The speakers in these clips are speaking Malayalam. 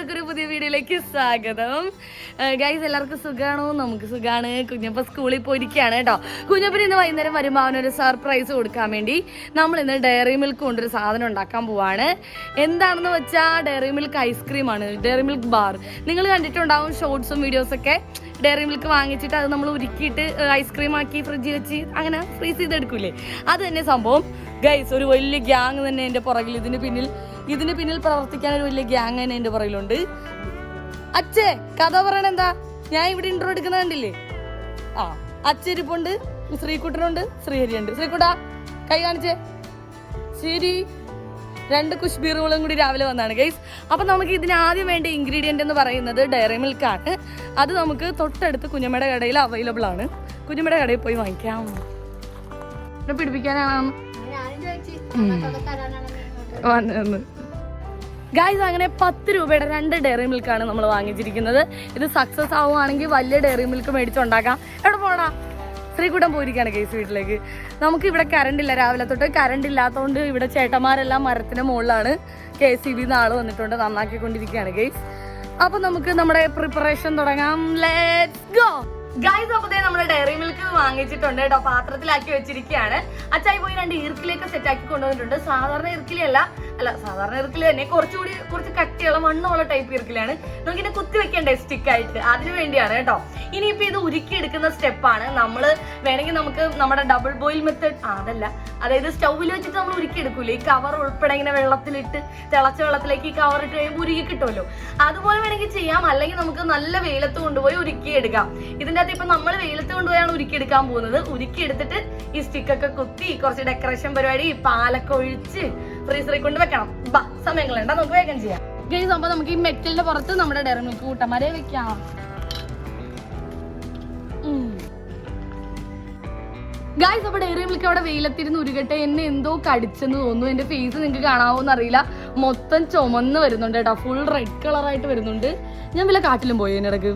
എല്ലാവർക്കും ഒരു പുതിയ വീഡിയോയിലേക്ക് സ്വാഗതം. ഗൈസ് എല്ലാവർക്കും സുഖാണോ? നമുക്ക് സുഖാണ്. കുഞ്ഞപ്പ സ്കൂളിൽ പോയിരിക്കുകയാണ് കേട്ടോ. കുഞ്ഞപ്പന് ഇന്ന് വൈകുന്നേരം വരുമ്പോൾ അവനൊരു സർപ്രൈസ് കൊടുക്കാൻ വേണ്ടി നമ്മൾ ഇന്ന് ഡയറി മിൽക്ക് കൊണ്ടൊരു സാധനം ഉണ്ടാക്കാൻ പോവാണ്. എന്താണെന്ന് വെച്ചാൽ ഡയറി മിൽക്ക് ഐസ്ക്രീമാണ് ഡയറി മിൽക്ക് ബാർ നിങ്ങൾ കണ്ടിട്ടുണ്ടാവും ഷോർട്സും വീഡിയോസൊക്കെ ഡയറി മിൽക്ക് വാങ്ങിച്ചിട്ട് അത് നമ്മൾ ഉരുക്കിയിട്ട് ഐസ്ക്രീം ആക്കി ഫ്രിഡ്ജിൽ വെച്ച് അങ്ങനെ ഫ്രീസ് ചെയ്തെടുക്കൂലേ? അത് തന്നെ സംഭവം. ഗൈസ് ഒരു വലിയ ഗ്യാങ് തന്നെ എന്റെ പുറകിൽ. ഇതിന് പിന്നിൽ ഇതിന് പിന്നിൽ പ്രവർത്തിക്കാൻ ഒരു വലിയ ഗ്യാങ് തന്നെ എന്റെ പറയിലുണ്ട് അച്ഛേ കഥ പറയണ എന്താ ഞാൻ ഇവിടെ ഇൻട്രോ എടുക്കുന്ന കണ്ടില്ലേ? ആ അച്ഛരിപ്പുണ്ട് ശ്രീകുട്ടനുണ്ട് ശ്രീഹരിയുണ്ട്. ശ്രീകുട്ട കൈ കാണിച്ചേ. ശരി. രണ്ട് കുഷ്ബീറുകളും കൂടി രാവിലെ വന്നാണ് ഗൈസ് അപ്പം നമുക്ക് ഇതിന് ആദ്യം വേണ്ട ഇൻഗ്രീഡിയന്റ് എന്ന് പറയുന്നത് ഡയറി മിൽക്കാണ് അത് നമുക്ക് തൊട്ടടുത്ത് കുഞ്ഞമ്മയുടെ കടയിൽ അവൈലബിൾ ആണ്. കുഞ്ഞമ്മയുടെ കടയിൽ പോയി വാങ്ങിക്കാം. പിടിപ്പിക്കാനാണ്. വന്നത് ഗായ്സ് അങ്ങനെ പത്ത് രൂപയുടെ രണ്ട് ഡയറി മിൽക്കാണ് നമ്മൾ വാങ്ങിച്ചിരിക്കുന്നത്. ഇത് സക്സസ് ആവുകയാണെങ്കിൽ വലിയ ഡയറി മിൽക്ക് മേടിച്ചുണ്ടാക്കാം. എവിടെ പോണാ? ശ്രീകുട്ടം പോയിരിക്കുകയാണ് കേസ് വീട്ടിലേക്ക്. നമുക്ക് ഇവിടെ കറണ്ട് ഇല്ല രാവിലെ തൊട്ട്. കറണ്ട് ഇല്ലാത്തതുകൊണ്ട് ഇവിടെ ചേട്ടന്മാരെല്ലാം മരത്തിന് മുകളിലാണ് കെ സി ബി നാൾ വന്നിട്ടുണ്ട് നന്നാക്കിക്കൊണ്ടിരിക്കുകയാണ് കേസ് അപ്പം നമുക്ക് നമ്മുടെ പ്രിപ്പറേഷൻ തുടങ്ങാം. ലെറ്റ്സ് ഗോ ഗൈസ് അപ്പൊ നമ്മുടെ ഡയറി മിൽക്ക് വാങ്ങിച്ചിട്ടുണ്ട് കേട്ടോ. പാത്രത്തിലാക്കി വെച്ചിരിക്കുകയാണ്. അച്ചായി പോയി രണ്ട് ഈർക്കിലേക്ക് സെറ്റ് ആക്കി കൊണ്ടുവന്നിട്ടുണ്ട്. സാധാരണ ഈർക്കിലല്ല അല്ല സാധാരണ ഈർക്കിൽ തന്നെ കുറച്ചുകൂടി കുറച്ച് കട്ടിയുള്ള മണ്ണുള്ള ടൈപ്പ് ഇറുക്കിലാണ് നമുക്ക് ഇതിനെ കുത്തി വെക്കണ്ടേ സ്റ്റിക്ക് ആയിട്ട്? അതിനു വേണ്ടിയാണ് കേട്ടോ. ഇനിയിപ്പോ ഇത് ഉരുക്കി എടുക്കുന്ന സ്റ്റെപ്പാണ് നമ്മൾ വേണമെങ്കിൽ നമുക്ക് നമ്മുടെ ഡബിൾ ബോയിൽ മെത്തേഡ് അതല്ല. അതായത് സ്റ്റൗവിൽ വെച്ചിട്ട് നമ്മൾ ഉരുക്കി എടുക്കൂലേ ഈ കവർ ഉൾപ്പെടെ ഇങ്ങനെ വെള്ളത്തിലിട്ട് തിളച്ച വെള്ളത്തിലേക്ക് ഈ കവർ ഇട്ട് കഴിയുമ്പോൾ ഉരുക്കി കിട്ടുമല്ലോ. അതുപോലെ വേണമെങ്കിൽ ചെയ്യാം. അല്ലെങ്കിൽ നമുക്ക് നല്ല വെയിലത്ത് കൊണ്ടുപോയി ഉരുക്കി എടുക്കാം ഇതിന്റെ അകത്ത് ഇപ്പൊ നമ്മൾ വെയിലത്ത് കൊണ്ടുപോയാണ് ഉരുക്കി എടുക്കാൻ പോകുന്നത്. ഉരുക്കി എടുത്തിട്ട് ഈ സ്റ്റിക്കൊക്കെ കുത്തി കുറച്ച് ഡെക്കറേഷൻ പരിപാടി പാലൊക്കെ ഒഴിച്ച് ഫ്രീസറിൽ കൊണ്ട് വെക്കണം. ബാ സമയങ്ങളുണ്ട നമുക്ക് വേഗം ചെയ്യാം. ഗൈസ് അപ്പൊ നമുക്ക് ഈ മെറ്റലിന്റെ പുറത്ത് നമ്മുടെ ഡയറി മിൽക്ക് കൂട്ടന്മാരെ വെക്കാം. ഗായ്സ് അപ്പൊ ഡയറി മിൽക്ക് അവിടെ വെയിലത്തിരുന്ന് ഉരുകട്ടെ എന്നെ എന്തോ കടിച്ചെന്ന് തോന്നുന്നു. എന്റെ ഫേസ് നിങ്ങൾക്ക് കാണാവോന്ന് അറിയില്ല. മൊത്തം ചുമന്ന് വരുന്നുണ്ട് കേട്ടോ. ഫുൾ റെഡ് കളറായിട്ട് വരുന്നുണ്ട്. ഞാൻ വല്ല കാട്ടിലും പോയി ഇതിനിടക്ക്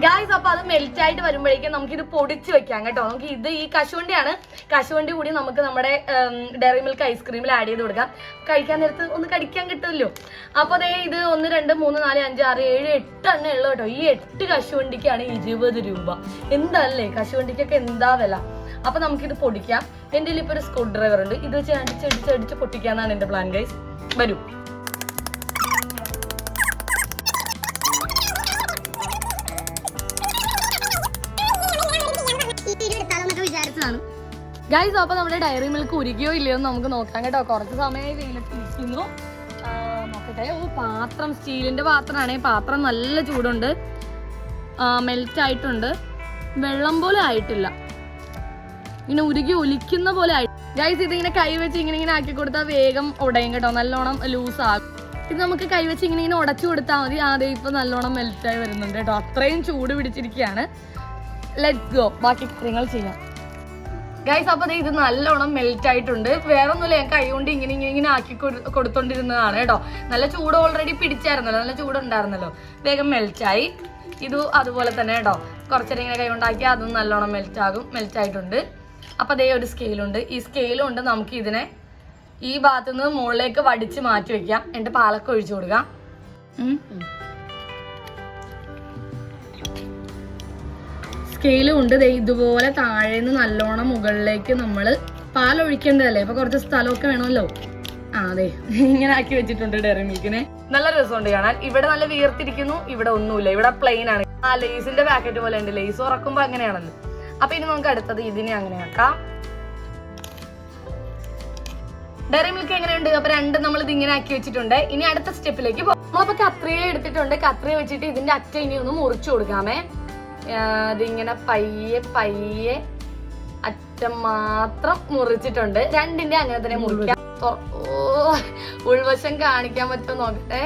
ഗായ്സ് അപ്പൊ അത് മെൽറ്റ് ആയിട്ട് വരുമ്പോഴേക്കും നമുക്ക് ഇത് പൊടിച്ച് വെക്കാം കേട്ടോ. നമുക്ക് ഇത് ഈ കശുവണ്ടിയാണ്. കശുവണ്ടി കൂടി നമുക്ക് നമ്മുടെ ഡയറി മിൽക്ക് ഐസ്ക്രീമിൽ ആഡ് ചെയ്ത് കൊടുക്കാം. കഴിക്കാൻ നേരത്ത് ഒന്ന് കടിക്കാൻ കിട്ടുമല്ലോ. അപ്പൊ അതേ ഇത് ഒന്ന് രണ്ട് മൂന്ന് നാല് അഞ്ച് ആറ് ഏഴ് എട്ട് എണ്ണ ഉള്ളു കേട്ടോ. ഈ എട്ട് കശുവണ്ടിക്കാണ് ഇരുപത് രൂപ. എന്തല്ലേ? കശുവണ്ടിക്കൊക്കെ എന്താ വില? അപ്പൊ നമുക്കിത് പൊടിക്കാം. എന്റെ ഇപ്പൊ ഒരു സ്ക്രൂ ഡ്രൈവർ ഉണ്ട്. ഇത് വെച്ച് അടിച്ച് അടിച്ച് അടിച്ച് പൊട്ടിക്കാന്നാണ് എന്റെ പ്ലാൻ ഗൈസ് വരൂ. ഗൈസ് അപ്പൊ നമ്മുടെ ഡയറി മിൽക്ക് ഉരുകിയോ ഇല്ലയോ എന്ന് നമുക്ക് നോക്കാം കേട്ടോ. കുറച്ച് സമയമായി വെയിലത്തിരിക്കുന്നു നോക്കട്ടെ. ഓ പാത്രം സ്റ്റീലിന്റെ പാത്രമാണേ. പാത്രം നല്ല ചൂടുണ്ട്. മെൽറ്റ് ആയിട്ടുണ്ട്. വെള്ളം പോലെ ആയിട്ടില്ല. ഇങ്ങനെ ഉരുകി ഒലിക്കുന്ന പോലെ ആയി. ഗൈസ് ഇതിങ്ങനെ കൈ വെച്ച് ഇങ്ങനെ ഇങ്ങനെ ആക്കി കൊടുത്താൽ വേഗം ഉടയും കേട്ടോ. നല്ലോണം ലൂസ് ആകും. ഇത് നമുക്ക് കൈ വെച്ച് ഇങ്ങനെ ഇങ്ങനെ ഉടച്ചു കൊടുത്താൽ മതി. ആദ്യം ഇപ്പൊ നല്ലോണം മെൽറ്റായി വരുന്നുണ്ട് കേട്ടോ. അത്രയും ചൂട് പിടിച്ചിരിക്കുകയാണ്. ലെറ്റ് ഗോ ബാക്കി കാര്യങ്ങൾ ചെയ്യാം. ഗൈസ് അപ്പൊ ദേ ഇത് നല്ലോണം മെൽറ്റ് ആയിട്ടുണ്ട്. വേറെ ഒന്നുമില്ല ഞാൻ കൈ കൊണ്ട് ഇങ്ങനെ ഇങ്ങനെ ഇങ്ങനെ ആക്കി കൊടുത്തോണ്ടിരുന്നതാണ് കേട്ടോ. നല്ല ചൂട് ഓൾറെഡി പിടിച്ചായിരുന്നല്ലോ നല്ല ചൂട് ചൂടുണ്ടായിരുന്നല്ലോ. വേഗം മെൽറ്റ് ആയി. ഇത് അതുപോലെ തന്നെ കേട്ടോ. കുറച്ചേരം ഇങ്ങനെ കൈ കൊണ്ടാക്കി അതും നല്ലോണം മെൽറ്റ് ആകും മെൽറ്റ് ആയിട്ടുണ്ട്. അപ്പൊ അതേ ഒരു സ്കെയിലുണ്ട് ഈ സ്കെയിലുണ്ട് നമുക്ക് ഇതിനെ ഈ ഭാഗത്തുനിന്ന് മുകളിലേക്ക് വടിച്ച് മാറ്റി വെക്കാം. എന്നിട്ട് പാലൊക്കെ ഒഴിച്ചു കൊടുക്കാം. സ്കെയിലും ഉണ്ട്. ഇതുപോലെ താഴേന്ന് നല്ലോണം മുകളിലേക്ക് നമ്മൾ പാൽ ഒഴിക്കേണ്ടതല്ലേ അപ്പൊ കുറച്ച് സ്ഥലമൊക്കെ വേണമല്ലോ. ആ അതെ. ഇങ്ങനെ ആക്കി വെച്ചിട്ടുണ്ട് ഡയറി മിൽക്കിനെ നല്ല രസമുണ്ട് കാണാൻ. ഇവിടെ നല്ല വീർത്തിരിക്കുന്നു. ഇവിടെ ഒന്നുമില്ല. ഇവിടെ പ്ലെയിൻ ആണ്. ആ ലേസിന്റെ പാക്കറ്റ് പോലെ ഉണ്ട്. ലേസ് ഉറക്കുമ്പോ അങ്ങനെയാണല്ലോ. അപ്പൊ ഇനി നമുക്ക് അടുത്തത് ഇതിനെ അങ്ങനെ ആക്കാം. ഡയറി മിൽക്ക് എങ്ങനെയുണ്ട്? അപ്പൊ രണ്ട് നമ്മൾ ഇത് ഇങ്ങനെ ആക്കി വെച്ചിട്ടുണ്ട്. ഇനി അടുത്ത സ്റ്റെപ്പിലേക്ക് പോകും നമ്മളപ്പോ കത്രിക എടുത്തിട്ടുണ്ട്. കത്രിക വെച്ചിട്ട് ഇതിന്റെ അറ്റ ഇനി ഒന്ന് മുറിച്ചു കൊടുക്കാമേ. ആ, ഇതിങ്ങനെ പയ്യെ പയ്യെ അറ്റം മാത്രം മുറിച്ചിട്ടുണ്ട്. രണ്ടിന്റെ അങ്ങനെ തന്നെ മുറിക്കാം. ഉൾവശം കാണിക്കാൻ പറ്റുമോ നോക്കട്ടെ.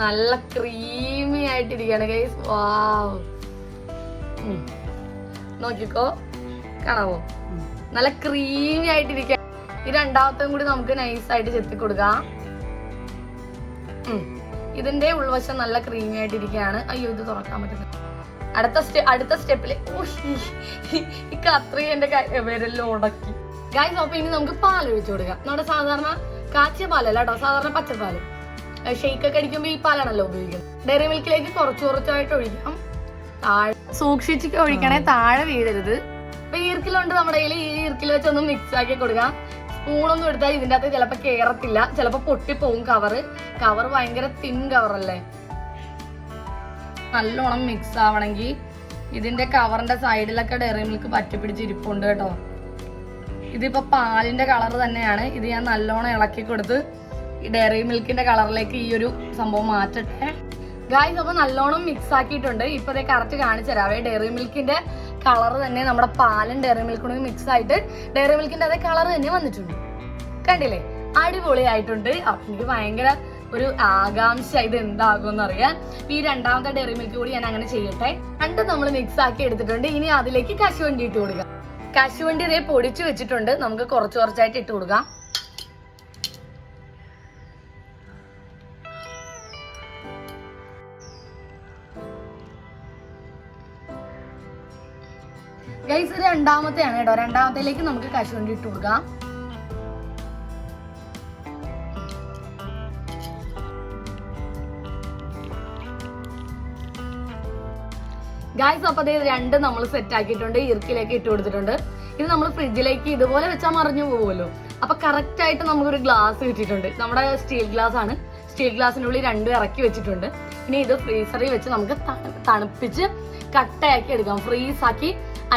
നല്ല ക്രീമി ആയിട്ടിരിക്കുകയാണ് ഗൈസ് വാവ് നോക്കിക്കോ. കാണാവോ? നല്ല ക്രീമി ആയിട്ടിരിക്കുക ഈ രണ്ടാമത്തും കൂടി നമുക്ക് നൈസ് ആയിട്ട് ചെത്തി കൊടുക്കാം. ഇതിന്റെ ഉൾവശം നല്ല ക്രീമി ആയിട്ടിരിക്കുകയാണ് അയ്യോ ഇത് തുറക്കാൻ പറ്റുന്നില്ല. അടുത്ത സ്റ്റെ അടുത്ത സ്റ്റെപ്പിൽ. ഈ കത്രി എന്റെ വിരലിൽ ഉടക്കി ഗായ്സ് അപ്പൊ ഇനി നമുക്ക് പാൽ ഒഴിച്ചു കൊടുക്കാം. നമ്മുടെ സാധാരണ കാച്ചിയ പാലല്ല കേട്ടോ സാധാരണ പച്ചപ്പാൽ. ഷെയ്ക്ക് ഒക്കെ അടിക്കുമ്പോൾ ഈ പാലാണല്ലോ ഉപയോഗിക്കുന്നത്. ഡയറി മിൽക്കിലേക്ക് കുറച്ച് കുറച്ചായിട്ട് ഒഴിക്കാം. താഴെ സൂക്ഷിച്ച് ഒഴിക്കണേ താഴെ വീഴരുത്. ഇപ്പൊ ഈർക്കിലുണ്ട് നമ്മുടെ കയ്യിൽ ഈ ഈർക്കിൽ വെച്ചൊന്ന് മിക്സ് ആക്കി കൊടുക്കാം. സ്പൂണൊന്നും എടുത്താൽ ഇതിന്റെ അകത്ത് ചിലപ്പോൾ കേറത്തില്ല ചിലപ്പോൾ പൊട്ടിപ്പോവും കവറ് കവർ ഭയങ്കര തിൻ കവറല്ലേ നല്ലോണം മിക്സ് ആവണമെങ്കിൽ ഇതിന്റെ കവറിന്റെ സൈഡിലൊക്കെ ഡയറി മിൽക്ക് പറ്റി പിടിച്ചിരിപ്പുണ്ട് കേട്ടോ. ഇതിപ്പോ പാലിന്റെ കളർ തന്നെയാണ്. ഇത് ഞാൻ നല്ലോണം ഇളക്കി കൊടുത്ത് ഡയറി മിൽക്കിന്റെ കളറിലേക്ക് ഈ ഒരു സംഭവം മാറ്റട്ടെ. ഗായ്സ് അപ്പൊ നല്ലോണം മിക്സ് ആക്കിയിട്ടുണ്ട്. ഇപ്പൊ ഇതേ കറക്റ്റ് കാണിച്ചു തരാവേ ഡയറി മിൽക്കിന്റെ കളർ തന്നെ നമ്മുടെ പാലും ഡയറി മിൽക്കും മിക്സ് ആയിട്ട് ഡയറി മിൽക്കിന്റെ അതേ കളർ തന്നെ വന്നിട്ടുണ്ട്. കണ്ടില്ലേ? അടിപൊളിയായിട്ടുണ്ട്. അപ്പൊ എനിക്ക് ഭയങ്കര ഒരു ആകാംക്ഷ ഇത് എന്താകുമെന്ന് അറിയാൻ ഈ രണ്ടാമത്തെ ഡെറി മിൽക്ക് കൂടി ഞാൻ അങ്ങനെ ചെയ്യട്ടെ. രണ്ട് നമ്മൾ മിക്സ് ആക്കി എടുത്തിട്ടുണ്ട്. ഇനി അതിലേക്ക് കശുവണ്ടി ഇട്ട് കൊടുക്കാം. കശുവണ്ടി ഇതേ പൊടിച്ചു വെച്ചിട്ടുണ്ട്. നമുക്ക് കുറച്ച് കുറച്ചായിട്ട് ഇട്ട് കൊടുക്കാം. ഗൈസ് രണ്ടാമത്തെയാണ് കേട്ടോ. രണ്ടാമത്തേലേക്ക് നമുക്ക് കശുവണ്ടി ഇട്ട് കൊടുക്കാം. ഗായ്സ് അപ്പൊ അതേ രണ്ട് നമ്മൾ സെറ്റ് ആക്കിയിട്ടുണ്ട് ഇറുക്കിലേക്ക് ഇട്ട് കൊടുത്തിട്ടുണ്ട്. ഇത് നമ്മൾ ഫ്രിഡ്ജിലേക്ക് ഇതുപോലെ വെച്ചാൽ മറിഞ്ഞു പോകുമല്ലോ അപ്പൊ കറക്റ്റ് ആയിട്ട് നമുക്കൊരു ഗ്ലാസ് കിട്ടിയിട്ടുണ്ട്. നമ്മുടെ സ്റ്റീൽ ഗ്ലാസ് ആണ്. സ്റ്റീൽ ഗ്ലാസിന്റെ ഉള്ളിൽ രണ്ടും ഇറക്കി വെച്ചിട്ടുണ്ട്. ഇനി ഇത് ഫ്രീസറിൽ വെച്ച് നമുക്ക് തണുപ്പിച്ച് കട്ടയാക്കി എടുക്കാം. ഫ്രീസാക്കി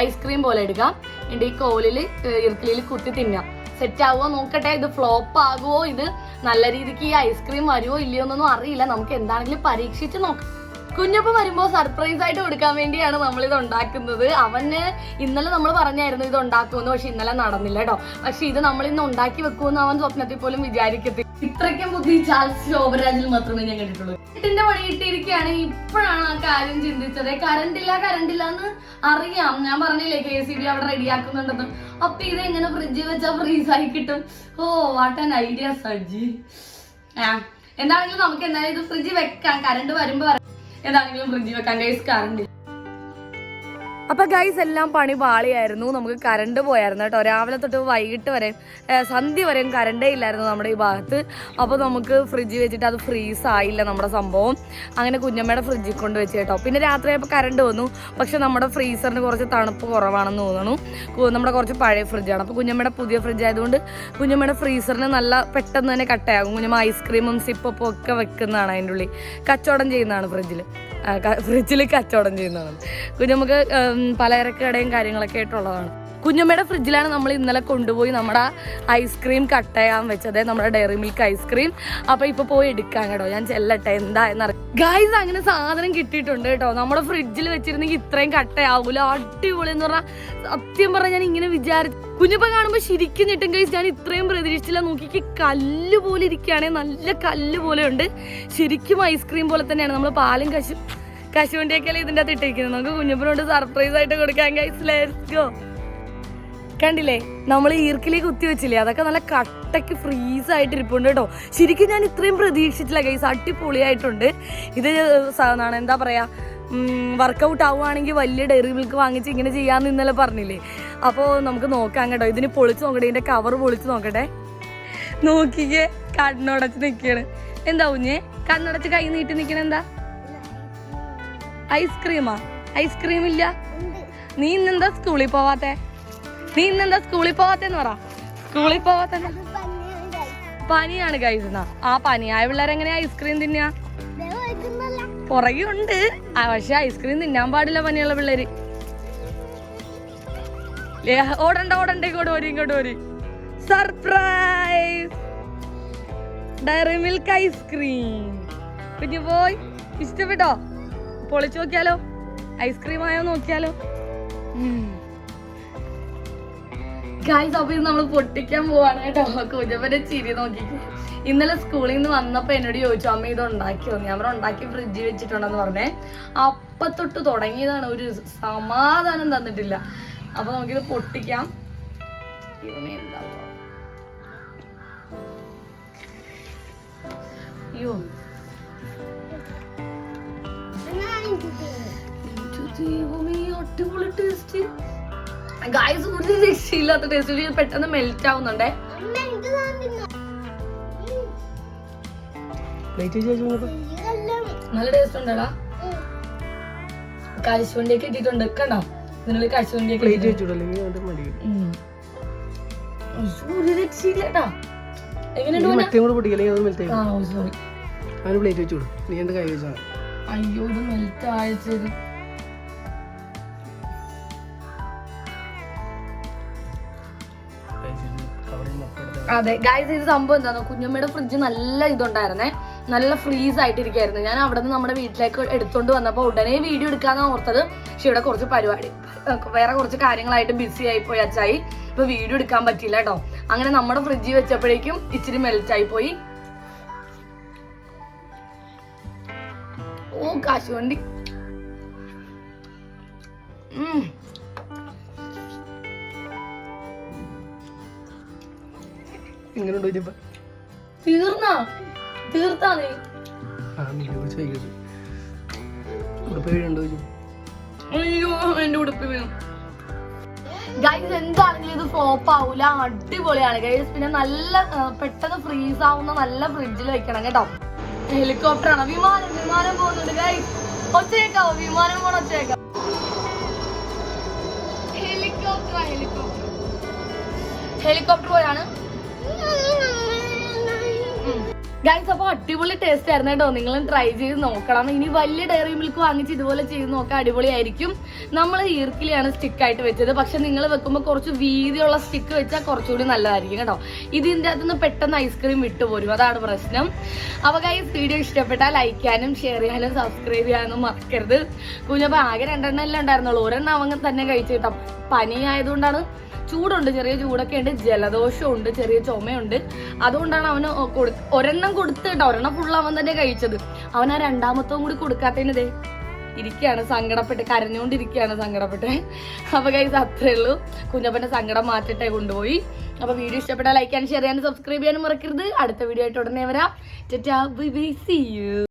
ഐസ്ക്രീം പോലെ എടുക്കാം. എന്നിട്ട് ഈ കോലിൽ ഇറുക്കിലിൽ കുത്തി തിന്നാം സെറ്റ് ആവുമോ നോക്കട്ടെ ഇത് ഫ്ലോപ്പ് ആകുമോ ഇത് നല്ല രീതിക്ക് ഈ ഐസ്ക്രീം വരുമോ ഇല്ലയോ എന്നൊന്നും അറിയില്ല. നമുക്ക് എന്താണെങ്കിലും പരീക്ഷിച്ച് നോക്കാം. കുഞ്ഞപ്പ വരുമ്പോ സർപ്രൈസ് ആയിട്ട് കൊടുക്കാൻ വേണ്ടിയാണ് നമ്മൾ ഇത് ഉണ്ടാക്കുന്നത്. അവന് ഇന്നലെ നമ്മൾ പറഞ്ഞായിരുന്നു ഇത് ഉണ്ടാക്കുമെന്ന് പക്ഷെ ഇന്നലെ നടന്നില്ല കേട്ടോ പക്ഷെ ഇത് നമ്മൾ ഇന്ന് ഉണ്ടാക്കി വെക്കുമെന്ന് അവൻ സ്വപ്നത്തിൽ പോലും വിചാരിക്കത്തില്ല. ഇത്രയ്ക്കും ബുദ്ധി ചാൾസ് ശോഭരാജിൽ മാത്രമേ ഞാൻ കണ്ടിട്ടുള്ളൂ. വീട്ടിന്റെ പണി കിട്ടിയിരിക്കുകയാണ്. ഇപ്പോഴാണ് ആ കാര്യം ചിന്തിച്ചത്. കറണ്ട് ഇല്ല കറണ്ട് ഇല്ല എന്ന് അറിയാം. ഞാൻ പറഞ്ഞില്ലേ കെ സി ബി അവിടെ റെഡിയാക്കുന്നുണ്ടെന്ന്. അപ്പൊ ഇത് എങ്ങനെ ഫ്രിഡ്ജിൽ വെച്ചാൽ ഫ്രീസ് ആയി കിട്ടും? Oh what an idea Saji. ആ എന്താണെങ്കിലും നമുക്ക് എന്തായാലും ഇത് ഫ്രിഡ്ജിൽ വെക്കാം. കറണ്ട് വരുമ്പോ വരാം. എന്താണെങ്കിലും ഫ്രിഡ്ജിൽ വെക്കാൻ ഗൈസ് കറണ്ട് അപ്പൊ ഗൈസ് എല്ലാം പണി പാളിയായിരുന്നു നമുക്ക് കറണ്ട് പോയായിരുന്നു കേട്ടോ. രാവിലെ തൊട്ട് വൈകിട്ട് വരെ സന്ധ്യ വരെയും കറണ്ടേ ഇല്ലായിരുന്നു നമ്മുടെ ഈ ഭാഗത്ത്. അപ്പോൾ നമുക്ക് ഫ്രിഡ്ജ് വെച്ചിട്ട് അത് ഫ്രീസ് ആയില്ല നമ്മുടെ സംഭവം. അങ്ങനെ കുഞ്ഞമ്മയുടെ ഫ്രിഡ്ജിൽ കൊണ്ട് വെച്ച് കേട്ടോ. പിന്നെ രാത്രി ആയപ്പോൾ കറണ്ട് വന്നു. പക്ഷെ നമ്മുടെ ഫ്രീസറിന് കുറച്ച് തണുപ്പ് കുറവാണെന്ന് തോന്നുന്നു. നമ്മുടെ കുറച്ച് പഴയ ഫ്രിഡ്ജാണ് അപ്പോൾ കുഞ്ഞമ്മയുടെ പുതിയ ഫ്രിഡ്ജ് ആയതുകൊണ്ട് കുഞ്ഞമ്മയുടെ ഫ്രീസറിന് നല്ല പെട്ടെന്ന് തന്നെ കട്ടയാകും കുഞ്ഞമ്മ ഐസ്ക്രീമും സിപ്പപ്പും ഒക്കെ വെക്കുന്നതാണ് അതിന്റെ ഉള്ളിൽ. കച്ചവടം ചെയ്യുന്നതാണ് ഫ്രിഡ്ജിൽ ഫ്രിഡ്ജിൽ കച്ചവടം ചെയ്യുന്നതാണ്. കുഞ്ഞമ്മക്ക് പലചരക്ക് കടയും കാര്യങ്ങളൊക്കെ ആയിട്ടുള്ളതാണ്. കുഞ്ഞമ്മയുടെ ഫ്രിഡ്ജിലാണ് നമ്മൾ ഇന്നലെ കൊണ്ടുപോയി നമ്മുടെ ഐസ്ക്രീം കട്ട് ചെയ്യാൻ വെച്ചത്. നമ്മുടെ ഡയറി മിൽക്ക് ഐസ്ക്രീം അപ്പൊ ഇപ്പൊ പോയി എടുക്കാൻ കേട്ടോ. ഞാൻ ചെല്ലട്ടെ എന്താ എന്നറിയാം ഗൈസ് അങ്ങനെ സാധനം കിട്ടിയിട്ടുണ്ട് കേട്ടോ. നമ്മുടെ ഫ്രിഡ്ജിൽ വെച്ചിരുന്നെങ്കിൽ ഇത്രയും കട്ടയാവൂല അടിപൊളി എന്ന് പറഞ്ഞാൽ സത്യം പറഞ്ഞാൽ ഞാൻ ഇങ്ങനെ വിചാരിച്ചു കുഞ്ഞിപ്പം കാണുമ്പോൾ ശരിക്കും ഞെട്ടും. ഗൈസ് ഞാൻ ഇത്രയും പ്രതീക്ഷിച്ചില്ല. നോക്കിക്ക് കല്ല് പോലെ ഇരിക്കുകയാണെങ്കിൽ നല്ല കല്ല് പോലെ ഉണ്ട്. ശരിക്കും ഐസ്ക്രീം പോലെ തന്നെയാണ്. നമ്മൾ പാലും കശു കശുവണ്ടിയൊക്കെയല്ലേ ഇതിന്റെ അകത്ത് ഇട്ടിരിക്കുന്നത്? നമുക്ക് കുഞ്ഞപ്പനോട് സർപ്രൈസ് ആയിട്ട് കൊടുക്കാൻ ഗൈസ് കണ്ടില്ലേ? നമ്മൾ ഈർക്കിലി കുത്തി വെച്ചില്ലേ? അതൊക്കെ നല്ല കട്ടയ്ക്ക് ഫ്രീസ് ആയിട്ട് ഇരിപ്പുണ്ട് കേട്ടോ. ശരിക്കും ഞാൻ ഇത്രയും പ്രതീക്ഷിച്ചില്ല ഗൈസ് അടിപൊളിയായിട്ടുണ്ട്. ഇത് സാധനമാണ് എന്താ പറയാ? വർക്കൗട്ട് ആവുകയാണെങ്കിൽ വലിയ ഡയറി മിൽക്ക് വാങ്ങിച്ച് ഇങ്ങനെ ചെയ്യാമെന്ന് ഇന്നലെ പറഞ്ഞില്ലേ? അപ്പോൾ നമുക്ക് നോക്കാം കേട്ടോ. ഇതിന് പൊളിച്ച് നോക്കട്ടെ ഇതിന്റെ കവർ പൊളിച്ച് നോക്കട്ടെ. നോക്കിക്കേ കണ്ണുടച്ച് നിൽക്കുകയാണ് എന്താ കുഞ്ഞേ? കണ്ണുടച്ച് കൈ നീട്ടി നിൽക്കണ എന്താ ഐസ്ക്രീമാ? ഐസ്ക്രീം ഇല്ല നീ ഇന്നെന്താ സ്കൂളിൽ പോവാത്തെ? നീ ഇന്നെന്താ സ്കൂളിൽ പോവാത്തെന്ന് പറ. സ്കൂളിൽ പോവാത്ത? പനിയാണ് കഴിക്കുന്ന ആ പനിയായ പിള്ളേർ എങ്ങനെയാ ഐസ്ക്രീം തിന്നാ? പുറകെ ഉണ്ട് പക്ഷെ ഐസ്ക്രീം തിന്നാൻ പാടില്ല പനിയുള്ള പിള്ളേര്. ഓടണ്ട ഓടണ്ട ഇങ്ങോട്ട് വരും ഇങ്ങോട്ട് വരും സർപ്രൈസ് ഡയറി മിൽക്ക് ഐസ്ക്രീം. കുഞ്ഞു പോയി ഇഷ്ടപ്പെട്ടോ? പൊളിച്ചു നോക്കിയാലോ? ഐസ്ക്രീം ആയോ നോക്കിയാലോ? ഗായ്സ് അപ്പൊ ഇത് നമ്മൾ പൊട്ടിക്കാൻ പോവാണ് കേട്ടോ. കുഞ്ഞപ്പന്റെ ചിരി നോക്കിക്കോ ഇന്നലെ സ്കൂളിൽ നിന്ന് വന്നപ്പോ എന്നോട് ചോദിച്ചു അമ്മ ഇത് ഉണ്ടാക്കിയോ? ഞാൻ പറഞ്ഞു ഉണ്ടാക്കി ഫ്രിഡ്ജിൽ വെച്ചിട്ടുണ്ടെന്ന് പറഞ്ഞേ. അപ്പത്തൊട്ട് തുടങ്ങിയതാണ് ഒരു സമാധാനം തന്നിട്ടില്ല. അപ്പൊ നമുക്കിത് പൊട്ടിക്കാം. അയ്യോ. അടിപൊളി ടേസ്റ്റ് ഗായ്സ് ഒരു രക്ഷയില്ലാത്ത ടേസ്റ്റ് പെട്ടെന്ന് മെൽറ്റ് ആവുന്നുണ്ടേ. നല്ല ടേസ്റ്റ് ഉണ്ടടാ. കശുവണ്ടിയൊക്കെ ഇട്ടിട്ടുണ്ട് കണ്ടോ? ഇതിനുള്ളിൽ കശുവണ്ടിയൊക്കെ മടി രക്ഷയില്ലട്ടാ. എങ്ങനെയുണ്ട് സോറി പ്ലേറ്റ് വെച്ചോളൂ നീ എന്റെ കൈ വെച്ചാൽ അയ്യോ ഇത് മെൽറ്റ് ആയത് അതെ ഗൈസ് ഇത് സംഭവം എന്താണോ കുഞ്ഞമ്മയുടെ ഫ്രിഡ്ജ് നല്ല ഇതുണ്ടായിരുന്നേ. നല്ല ഫ്രീസ് ആയിട്ടിരിക്കായിരുന്നു. ഞാൻ അവിടെ നിന്ന് നമ്മുടെ വീട്ടിലേക്ക് എടുത്തുകൊണ്ട് വന്നപ്പോൾ ഉടനെ വീഡിയോ എടുക്കാന്നാണ് ഓർത്തത്. പക്ഷെ ഇവിടെ കുറച്ച് പരിപാടി വേറെ കുറച്ച് കാര്യങ്ങളായിട്ട് ബിസി ആയി പോയി അച്ചായി. ഇപ്പൊ വീഡിയോ എടുക്കാൻ പറ്റില്ല കേട്ടോ. അങ്ങനെ നമ്മുടെ ഫ്രിഡ്ജിൽ വെച്ചപ്പോഴേക്കും ഇച്ചിരി മെൽറ്റ് ആയി പോയി ഓ കാശുവണ്ടി തീർന്നാ? തീർത്താ നീ അയ്യോ എന്റെ ഉടുപ്പ് വീണു. ഗൈസ് എന്താണെങ്കിലും ഇത് ഫ്ലോപ്പ് ആവൂല. അടിപൊളിയാണ്. ഗൈസ് പിന്നെ നല്ല പെട്ടെന്ന് ഫ്രീസ് ആവുന്ന നല്ല ഫ്രിഡ്ജിൽ വെക്കണം കേട്ടോ. ഹെലികോപ്റ്റർ ആണ് വിമാനം വിമാനം പോകുന്നുണ്ട് ഗൈ ഒച്ചയേക്കാവോ? വിമാനം പോണ ഒച്ചയേക്കാം ഹെലികോപ്റ്റർ ഹെലികോപ്റ്റർ. ഹെലികോപ്റ്റർ പോയാണ്. ഗൈസ് അപ്പോൾ അടിപൊളി ടേസ്റ്റ് ആയിരുന്നു കേട്ടോ. നിങ്ങളും ട്രൈ ചെയ്ത് നോക്കണം. ഇനി വലിയ ഡയറി മിൽക്ക് വാങ്ങിച്ച് ഇതുപോലെ ചെയ്ത് നോക്കാൻ അടിപൊളിയായിരിക്കും. നമ്മൾ ഈർക്കിലിയാണ് സ്റ്റിക്ക് ആയിട്ട് വെച്ചത്. പക്ഷെ നിങ്ങൾ വെക്കുമ്പോൾ കുറച്ച് വീതിയുള്ള സ്റ്റിക്ക് വെച്ചാൽ കുറച്ചുകൂടി നല്ലതായിരിക്കും കേട്ടോ. ഇതിന്റെ അകത്തുനിന്ന് പെട്ടെന്ന് ഐസ്ക്രീം വിട്ടുപോരും അതാണ് പ്രശ്നം. അപ്പോൾ ഗൈസ് വീഡിയോ ഇഷ്ടപ്പെട്ടാൽ ലൈക്ക് ചെയ്യാനും ഷെയർ ചെയ്യാനും സബ്സ്ക്രൈബ് ചെയ്യാനും മറക്കരുത്. കുഞ്ഞപ്പോൾ ആകെ രണ്ടെണ്ണം എല്ലാം ഉണ്ടായിരുന്നുള്ളൂ. ഒരെണ്ണം അവങ്ങ് തന്നെ കഴിച്ചു കേട്ടോ. പനി ആയതുകൊണ്ടാണ് ചൂടുണ്ട് ചെറിയ ചൂടൊക്കെ ഉണ്ട് ജലദോഷമുണ്ട് ചെറിയ ചുമയുണ്ട്. അതുകൊണ്ടാണ് അവന് ഒരെണ്ണം കൊടുത്ത് കേട്ടോ ഒരെണ്ണം ഫുള്ള് അവൻ തന്നെ കഴിച്ചത്. അവൻ ആ രണ്ടാമത്തവും കൂടി കൊടുക്കാത്തതിനതേ ഇരിക്കുകയാണ് സങ്കടപ്പെട്ട് കരഞ്ഞുകൊണ്ടിരിക്കുകയാണ് സങ്കടപ്പെട്ട്. അപ്പൊ കൈസ് അത്രേ ഉള്ളൂ. കുഞ്ഞപ്പന്റെ സങ്കടം മാറ്റിട്ടേ കൊണ്ടുപോയി. അപ്പൊ വീഡിയോ ഇഷ്ടപ്പെട്ടാൽ ലൈക്ക് ചെയ്യാനും ഷെയർ ചെയ്യാനും സബ്സ്ക്രൈബ് ചെയ്യാനും മറക്കരുത്. അടുത്ത വീഡിയോ ആയിട്ട് ഉടനെ വരാം. See you